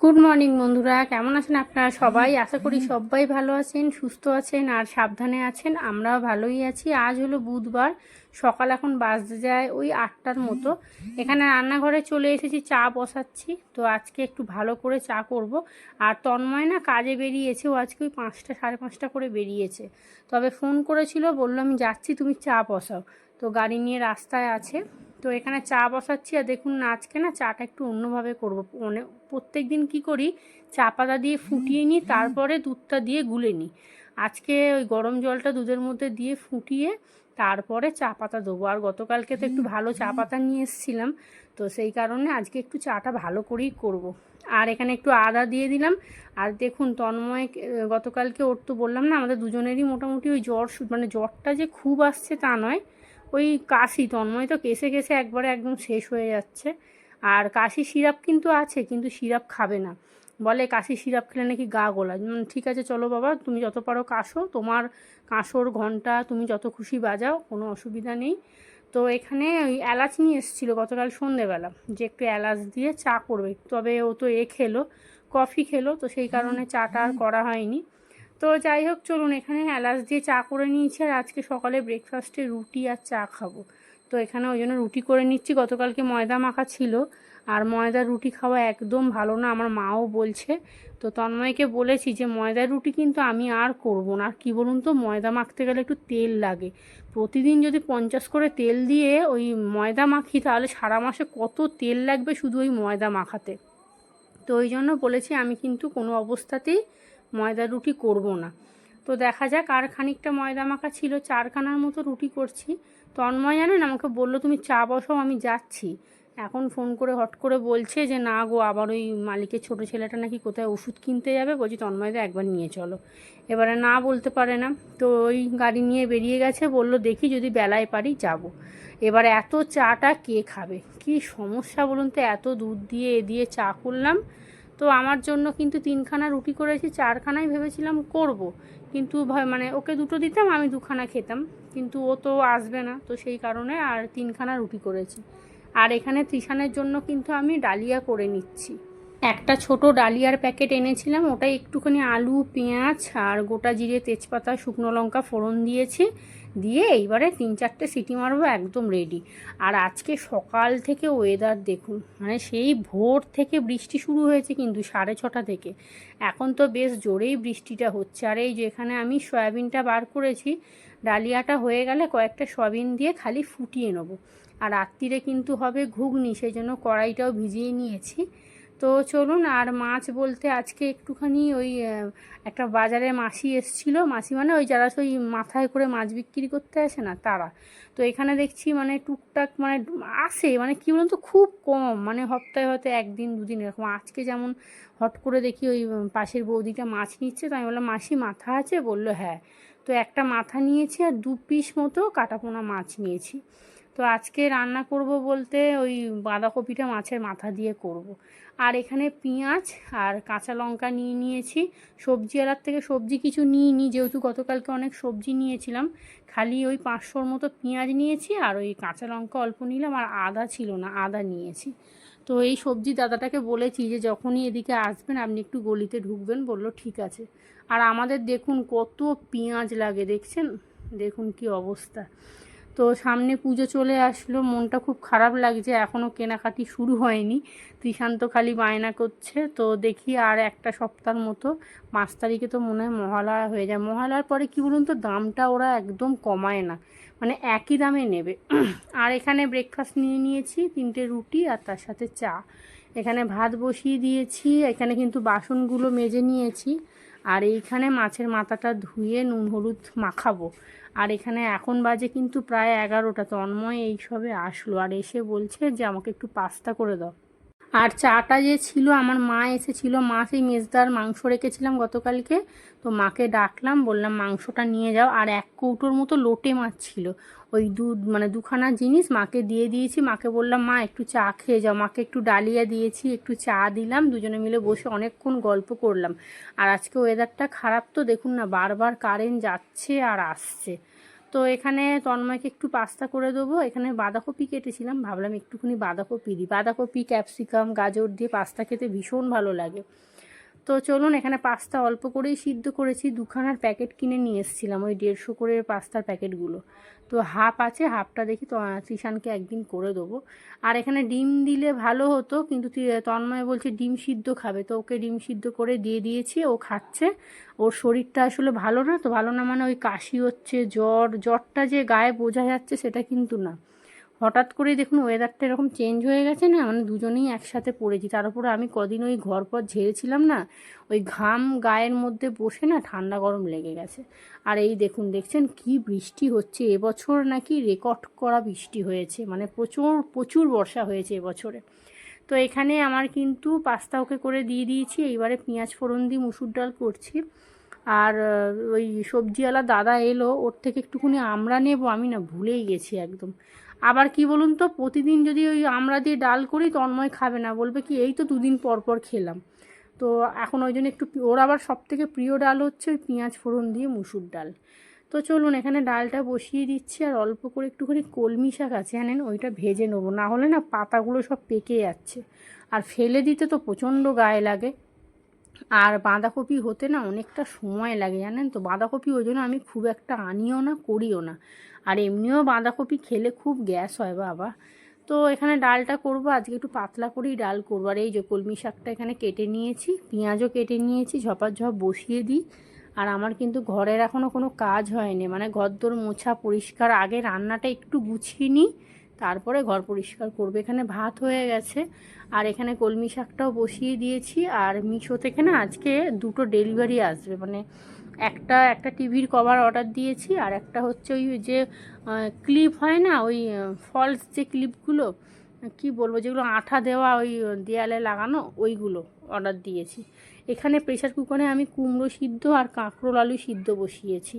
Good morning বন্ধুরা। কেমন আছেন আপনারা সবাই? আশা করি সবাই ভালো আছেন, সুস্থ আছেন আর সাবধানে আছেন। আমরাও ভালোই আছি। আজ হলো বুধবার। সকাল এখন বাজতে যায় ওই আটটার মতো। এখানে রান্নাঘরে চলে এসেছি, চা বসাচ্ছি। তো আজকে একটু ভালো করে চা করব। আর তন্ময় না কাজে বেরিয়েছে। ও আজকে ওই পাঁচটা, সাড়ে পাঁচটা করে বেরিয়েছে। তবে ফোন করেছিল, বলল, আমি যাচ্ছি, তুমি চা বসাও। তো গাড়ি নিয়ে রাস্তায় আছে। তো এখানে চা বসাচ্ছি আর দেখুন না, আজকে না চাটা একটু অন্যভাবে করব। মানে প্রত্যেক দিন কী করি, চা পাতা দিয়ে ফুটিয়ে নিই, তারপরে দুধটা দিয়ে গুলে নিই। আজকে ওই গরম জলটা দুধের মধ্যে দিয়ে ফুটিয়ে তারপরে চা পাতা দেবো। আর গতকালকে তো একটু ভালো চা পাতা নিয়ে এসেছিলাম, তো সেই কারণে আজকে একটু চাটা ভালো করেই করব। আর এখানে একটু আদা দিয়ে দিলাম। আর দেখুন তন্ময় গতকালকে ওর তো বললাম না, আমাদের দুজনেরই মোটামুটি ওই জ্বর মানে জ্বরটা যে খুব আসছে তা নয়। ওই কাশি তন্ময় তো কেসে কেসে একবারে একদম শেষ হয়ে যাচ্ছে। আর কাশি সিরাপ কিন্তু আছে কিন্তু সিরাপ খাবে না। বলে কাশি সিরাপ খেলে নাকি গা গোলা। ঠিক আছে চলো বাবা তুমি যত পারো কাশো। তোমার কাঁসোর ঘণ্টা তুমি যত খুশি বাজাও কোনো অসুবিধা নেই। তো এখানে ওই এলাচ নিয়ে এসেছিল গতকাল সন্ধেবেলা যে একটু এলাচ দিয়ে চা করবে। তবে ও তো এ খেলো কফি খেলো তো সেই কারণে চাটা আর করা হয়নি। তো যাই হোক, চলুন এখানে এলাচ দিয়ে চা করে নিয়েছি আর আজকে সকালে ব্রেকফাস্টে রুটি আর চা খাব। তো এখানে ওই জন্য রুটি করে নিচ্ছি, গতকালকে ময়দা মাখা ছিল আর ময়দার রুটি খাওয়া একদম ভালো না, আমার মাও বলছে। তো তন্ময়কে বলেছি যে ময়দার রুটি কিন্তু আমি আর করব না। আর কী বলুন তো, ময়দা মাখতে গেলে একটু তেল লাগে। প্রতিদিন যদি পঞ্চাশ করে তেল দিয়ে ওই ময়দা মাখি, তাহলে সারা মাসে কত তেল লাগবে শুধু ওই ময়দা মাখাতে? তো ওই জন্য বলেছি আমি কিন্তু কোনো অবস্থাতেই ময়দা রুটি করব না। তো দেখা যাক আর খানিকটা ময়দা মাখা ছিল, চারখানার মতো রুটি করছি। তন্ময় জানেন, আমাকে বলল, তুমি চা বসাও, আমি যাচ্ছি। এখন ফোন করে হট করে বলছে যে, না গো, আবার ওই মালিকের ছোটো ছেলেটা নাকি কোথায় ওষুধ কিনতে যাবে? বলছি তন্ময়দা একবার নিয়ে চলো। এবারে না বলতে পারে না। তো ওই গাড়ি নিয়ে বেরিয়ে গেছে, বলল, দেখি যদি বেলায় পারি, যাব। এবার এত চাটা কে খাবে? কি সমস্যা বলুন তো, এত দুধ দিয়ে এ দিয়ে চা করলাম। তো আমার জন্য কিন্তু তিনখানা রুটি করেছি, চারখানাই ভেবেছিলাম করব। কিন্তু মানে ওকে দুটো দিতাম, আমি দুখানা খেতাম। কিন্তু ও তো আসবে না, তো সেই কারণে আর তিনখানা রুটি করেছি। আর এখানে ত্রিশানের জন্য কিন্তু আমি ডালিয়া করে নিচ্ছি। একটা ছোট ডালিয়ার প্যাকেট এনেছিলাম ওটাই একটুখানি আলু, পেঁয়াজ আর গোটা জিরে, তেজপাতা, শুকনো লঙ্কা ফোড়ন দিয়েছি। দিয়ে এইবারে তিন চারটে সিটি মারবো একদম রেডি আর আজকে সকাল থেকে ওয়েদার দেখুন মানে সেই ভোর থেকে বৃষ্টি শুরু হয়েছে কিন্তু সাড়ে ছটা থেকে। এখন তো বেশ জোরেই বৃষ্টিটা হচ্ছে। আর এই যেখানে আমি সয়াবিনটা বার করেছি, ডালিয়াটা হয়ে গেলে কয়েকটা সয়াবিন দিয়ে খালি ফুটিয়ে নেব। আর রাত্রিরে কিন্তু হবে ঘুগনি, সেই জন্য কড়াইটাও ভিজিয়ে নিয়েছি। তো চলুন আর মাছ বলতে আজকে একটুখানি ওই একটা বাজারে মাসি এসছিল। মাসি মানে ওই যারা ওই মাথায় করে মাছ বিক্রি করতে আসে না, তারা। তো এখানে দেখছি মানে টুকটাক মানে আসে মানে কী বলুন তো, খুব কম। মানে সপ্তাহে হয়তো একদিন, দুদিন এরকম। আজকে যেমন হট করে দেখি ওই পাশের বৌদিটা মাছ নিচ্ছে, তো আমি বললাম, মাসি, মাথা আছে? বলল হ্যাঁ। তো একটা মাথা নিয়েছি আর দু পিস মতো কাটাপোনা মাছ নিয়েছি। তো আজকে রান্না করব বলতে ওই বাঁধাকপিটা মাছের মাথা দিয়ে করব। আর এখানে পেঁয়াজ আর কাঁচা লঙ্কা নিয়ে নিয়েছি। সবজি আলার থেকে সবজি কিছু নিয়ে নিই যেহেতু গতকালকে অনেক সবজি নিয়েছিলাম। খালি ওই পাঁচশোর মতো পেঁয়াজ নিয়েছি আর ওই কাঁচা লঙ্কা অল্প নিলাম আর আদা ছিল না, আদা নিয়েছি। তো এই সবজি দাদাটাকে বলেছি যে যখনই এদিকে আসবেন আপনি একটু গলিতে ঢুকবেন, বলল ঠিক আছে। আর আমাদের দেখুন কত পেঁয়াজ লাগে, দেখছেন? দেখুন কি অবস্থা। তো সামনে পুজো চলে আসলো, মনটা খুব খারাপ লাগছে এখনও কেনাকাটি শুরু হয়নি। ত্রিশান্ত খালি বায়না করছে, তো দেখি আর একটা সপ্তাহের মতো পাঁচ তারিখে তো মনে হয় মহালয়া হয়ে যায়। মহালয়ার পরে কি বলুন তো, দামটা ওরা একদম কমায় না মানে একই দামে নেবে। আর এখানে ব্রেকফাস্ট নিয়ে নিয়েছি, তিনটে রুটি আর তার সাথে চা। এখানে ভাত বসিয়ে দিয়েছি, এখানে কিন্তু বাসনগুলো মেজে নিয়েছি। আর এইখানে মাছের মাথাটা ধুয়ে নুন হলুদ মাখাবো। আর এখানে এখন বাজে কিন্তু প্রায় এগারোটা তন্ময় এইসবে আসলো। আর এসে বলছে যে, আমাকে একটু পাস্তা করে দাও। আর চাটা যে ছিল, আমার মা এসেছিল, মা সেই মেজদার মাংস রেখেছিলাম গতকালকে। তো মাকে ডাকলাম, বললাম, মাংসটা নিয়ে যাও। আর এক কৌটোর মতো লোটে মাছ ছিল। ওই দু মানে দুখানা জিনিস মাকে দিয়ে দিয়েছি। মাকে বললাম, মা, একটু চা খেয়ে যাও। মাকে একটু ডালিয়া দিয়েছি, একটু চা দিলাম। দুজনে মিলে বসে অনেকক্ষণ গল্প করলাম। আর আজকে ওয়েদারটা খারাপ তো, দেখুন না, বারবার কারেন্ট যাচ্ছে আর আসছে। তো এখানে তন্ময়কে একটু পাস্তা করে দেবো। এখানে বাঁধাকপি কেটেছিলাম, ভাবলাম একটুখানি বাঁধাকপি দিই। বাঁধাকপি, ক্যাপসিকাম, গাজর দিয়ে পাস্তা খেতে ভীষণ ভালো লাগে। তো চলুন এখানে পাস্তা অল্প করেই সিদ্ধ করেছি। দুখানার প্যাকেট কিনে নিয়ে এসেছিলাম, ওই দেড়শো করে পাস্তার প্যাকেটগুলো। তো হাফ আছে, হাফটা দেখি তো তৃষানকে একদিন করে দেবো। আর এখানে ডিম দিলে ভালো হতো, কিন্তু তন্ময় বলছে ডিম সিদ্ধ খাবে। তো ওকে ডিম সিদ্ধ করে দিয়ে দিয়েছি, ও খাচ্ছে। ওর শরীরটা আসলে ভালো না, তো ভালো না মানে ওই কাশি হচ্ছে, জ্বর, জ্বরটা যে গায়ে বোঝা যাচ্ছে সেটা কিন্তু না। হঠাৎ করেই দেখুন ওয়েদারটা এরকম চেঞ্জ হয়ে গেছে না মানে দুজনেই একসাথে পড়েছি। তার উপরে আমি কদিন ওই ঘর পর ঝেড়েছিলাম না, ওই ঘাম গায়ের মধ্যে বসে না ঠান্ডা গরম লেগে গেছে। আর এই দেখুন, দেখছেন কি বৃষ্টি হচ্ছে? এবছর নাকি রেকর্ড করা বৃষ্টি হয়েছে মানে প্রচুর প্রচুর বর্ষা হয়েছে এবছরে। তো এখানে আমার কিন্তু পাস্তা ওকে করে দিয়ে দিয়েছি, এইবারে পেঁয়াজ ফোড়ন দিয়ে মুসুর ডাল করছি। আর ওই সবজিওয়ালা দাদা এলো, ওর থেকে একটুখানি আমরা নেব, আমি না ভুলেই গেছি একদম। আবার কি বলুন তো, প্রতিদিন যদি ওই আমরা দিয়ে ডাল করি, তন্ময় খাবে না। বলবে কি, এই তো দুদিন পর পর খেলাম। তো এখন ওই জন্য একটু ওর আবার সব থেকে প্রিয় ডাল হচ্ছে ওই পেঁয়াজ ফোড়ন দিয়ে মুসুর ডাল। তো চলুন, এখানে ডালটা বসিয়ে দিচ্ছি আর অল্প করে একটুখানি কলমি শাক আছে, জানেন? ওইটা ভেজে নেব। না হলে না পাতাগুলো সব পেকে যাচ্ছে। আর ফেলে দিতে তো প্রচণ্ড গায়ে লাগে। আর বাঁধাকপি হতে না অনেকটা সময় লাগে, জানেন তো? বাঁধাকপি ওই জন্য আমি খুব একটা আনিও না, করিও না। আর এমনিও বাঁধাকপি খেলে খুব গ্যাস হয় বাবা। তো এখানে ডালটা করব, আজকে একটু পাতলা করেই ডাল করব। আর এই যে কলমি শাকটা এখানে কেটে নিয়েছি, পেঁয়াজও কেটে নিয়েছি ঝপার ঝপ বসিয়ে দিই। আর আমার কিন্তু ঘরের এখনও কোনো কাজ হয়নি মানে ঘরদোর মোছা পরিষ্কার, আগে রান্নাটা একটু গুছিয়ে নিই, তারপরে ঘর পরিষ্কার করবে। এখানে ভাত হয়ে গেছে, আর এখানে কলমি শাকটাও বসিয়ে দিয়েছি। আর মিশো থেকে না আজকে দুটো ডেলিভারি আসবে মানে একটা একটা টিভির কভার অর্ডার দিয়েছি আর একটা হচ্ছে ওই যে ক্লিপ হয় না? ওই ফলস যে ক্লিপগুলো কি বলব? যেগুলো আঠা দেওয়া ওই দেয়ালে লাগানো, ওইগুলো অর্ডার দিয়েছি। এখানে প্রেশার কুকারে আমি কুমড়ো সিদ্ধ আর কাঁকরোল আলু সিদ্ধ বসিয়েছি।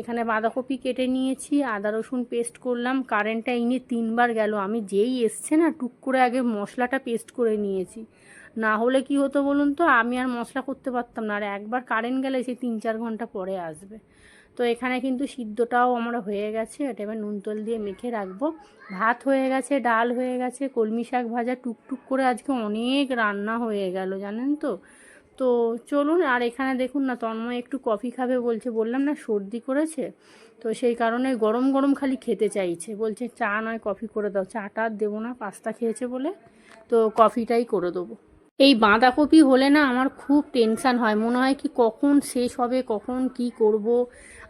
এখানে বাঁধাকপি কেটে নিয়েছি, আদা রসুন পেস্ট করলাম কারেন্টটা এনে তিনবার গেল। আমি যেই এসছে না, টুক করে আগে মশলাটা পেস্ট করে নিয়েছি। না হলে কি হতো বলুন তো? আমি আর মশলা করতে পারতাম না। আর একবার কারেন্ট গেলে সে তিন চার ঘণ্টা পরে আসবে। তো এখানে কিন্তু সিদ্ধটাও আমার হয়ে গেছে। এটা এবার নুন তেল দিয়ে মেখে রাখব। ভাত হয়ে গেছে, ডাল হয়ে গেছে, কলমি শাক ভাজা টুকটুক করে আজকে অনেক রান্না হয়ে গেল, জানেন তো? তো চলুন, আর এখানে দেখুন না, তন্ময় একটু কফি খাবে বলছে, বললাম না সর্দি করেছে? তো সেই কারণে গরম গরম খালি খেতে চাইছে। বলছে, চা নয়, কফি করে দাও। চাটা আর দেবো না, পাস্তা খেয়েছে বলে? তো কফিটাই করে দেবো। এই বাঁধাকপি হলে না আমার খুব টেনশান হয়। মনে হয় কি কখন শেষ হবে, কখন কি করব?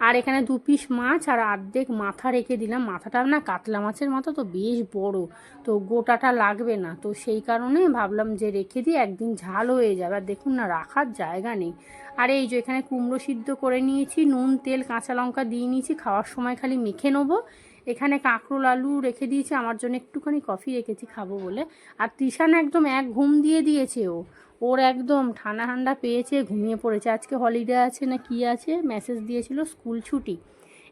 আর এখানে দু পিস মাছ আর অর্ধেক মাথা রেখে দিলাম। মাথাটা না কাতলা মাছের মাথা তো বেশ বড়। তো গোটাটা লাগবে না। তো সেই কারণে ভাবলাম যে রেখে দিই, একদিন ঝাল হয়ে যাবে। আর দেখুন না, রাখার জায়গা নেই। আর এই যে এখানে কুমড়ো সিদ্ধ করে নিয়েছি, নুন, তেল, কাঁচা লঙ্কা দিয়ে নিয়েছি, খাওয়ার সময় খালি মেখে নেব। এখানে কাঁকরোল আলু রেখে দিয়েছে, আমার জন্য একটুখানি কফি রেখেছি, খাব বলে। আর তৃষান একদম এক ঘুম দিয়ে দিয়েছে ও। ওর একদম ঠান্ডা ঠান্ডা পেয়েছে, ঘুমিয়ে পড়েছে। আজকে হলিডে আছে না কি আছে মেসেজ দিয়েছিল, স্কুল ছুটি।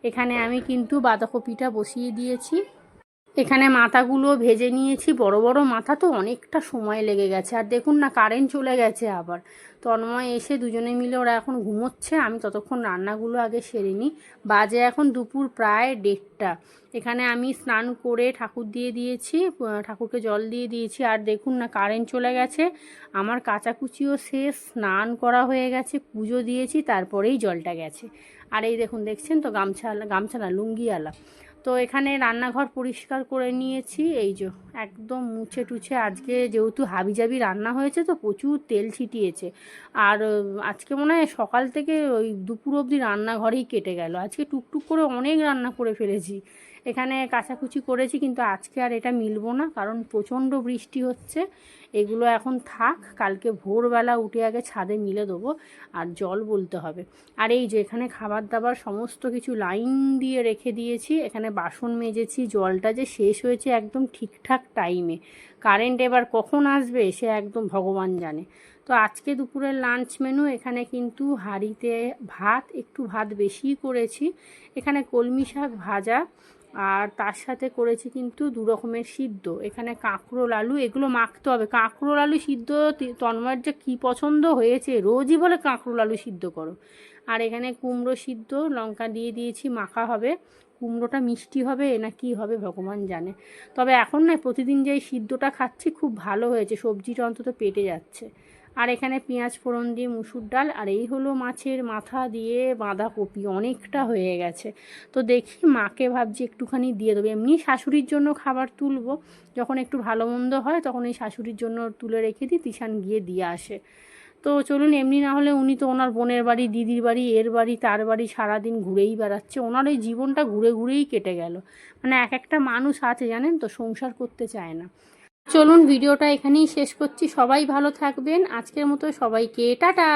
এখানে আমি কিন্তু বাঁধাকপিটা বসিয়ে দিয়েছি। এখানে মাথাগুলো ভেজে নিয়েছি, বড় বড় মাথা তো অনেকটা সময় লেগে গেছে। আর দেখুন না কারেন্ট চলে গেছে আবার। তন্ময় এসে দুজনে মিলে ওরা এখন ঘুমোচ্ছে, আমি ততক্ষণ রান্নাগুলো আগে সেরে নিই। বাজে এখন দুপুর প্রায় দেড়টা। এখানে আমি স্নান করে ঠাকুর দিয়ে দিয়েছি ঠাকুরকে জল দিয়ে দিয়েছি। আর দেখুন না কারেন্ট চলে গেছে। আমার কাচাকুচিও শেষ, স্নান করা হয়ে গেছে, পুজো দিয়েছি, তারপরেই জলটা গেছে। আর এই দেখুন, দেখছেন তো গামছা গামছা না লুঙ্গিওয়ালা। তো এখানে রান্নাঘর পরিষ্কার করে নিয়েছি। এই যে একদম মুছে টুছে আজকে যেহেতু হাবিজাবি রান্না হয়েছে তো প্রচুর তেল ছিটিয়েছে। আর আজকে মনে হয় সকাল থেকে ওই দুপুর অবধি রান্নাঘরেই কেটে গেল। আজকে টুকটুক করে অনেক রান্না করে ফেলেছি। এখানে কাচাকুচি করেছি, কিন্তু আজকে আর এটা মিলবো না, কারণ প্রচণ্ড বৃষ্টি হচ্ছে। এগুলো এখন থাক, কালকে ভোরবেলা উঠে আগে ছাদে মিলে দেবো, আর জল বলতে হবে। আর এই যে এখানে খাবার দাবার সমস্ত কিছু লাইন দিয়ে রেখে দিয়েছি, এখানে বাসন মেজেছি, জলটা যে শেষ হয়েছে একদম ঠিকঠাক টাইমে। কারেন্ট এবার কখন আসবে সে একদম ভগবান জানে। তো আজকে দুপুরের লাঞ্চ মেনু, এখানে কিন্তু হাঁড়িতে ভাত, একটু ভাত বেশিই করেছি। এখানে কলমি শাক ভাজা আর তার সাথে করেছি কিন্তু দু রকমের সিদ্ধ। এখানে কাঁকরোল, আলু এগুলো মাখতে হবে। কাঁকরোল, আলু সিদ্ধ তন্ময়ের যে কী পছন্দ হয়েছে, রোজই বলে কাঁকরোল, আলু সিদ্ধ করো। আর এখানে কুমড়ো সিদ্ধ, লঙ্কা দিয়ে দিয়েছি, মাখা হবে। কুমড়োটা মিষ্টি হবে না কি হবে ভগবান জানে। তবে এখন না প্রতিদিন যে সিদ্ধটা খাচ্ছি, খুব ভালো হয়েছে। সবজিটা অন্তত পেটে যাচ্ছে। আর এখানে পেঁয়াজ, ফোড়ন দিয়ে মুসুর ডাল, আর এই হলো মাছের মাথা দিয়ে বাঁধাকপি, অনেকটা হয়ে গেছে। তো দেখি মাকে ভাবছি একটুখানি দিয়ে দেবো। এমনি শাশুড়ির জন্য খাবার তুলবো, যখন একটু ভালো মন্দ হয় তখন এই শাশুড়ির জন্য তুলে রেখে দিই, তিশান গিয়ে দিয়ে আসে। তো চলুন, এমনি না হলে উনি তো ওনার বোনের বাড়ি, দিদির বাড়ি, এর বাড়ি, তার বাড়ি সারাদিন ঘুরেই বেড়াচ্ছে। ওনার এই জীবনটা ঘুরে ঘুরেই কেটে গেল। মানে এক একটা মানুষ আছে জানেন তো, সংসার করতে চায় না। চলুন ভিডিওটা এখানেই শেষ করছি। সবাই ভালো থাকবেন। আজকের মতো সবাইকে টাটা!